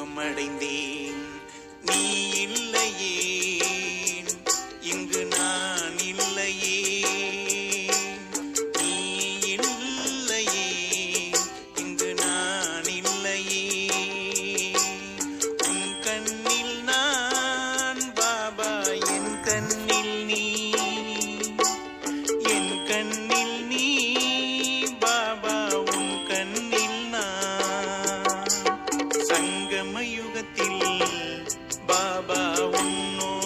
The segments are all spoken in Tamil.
ஒரு அடைந்தேன் நீ இல்லையே. um novo.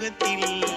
முகத்தில்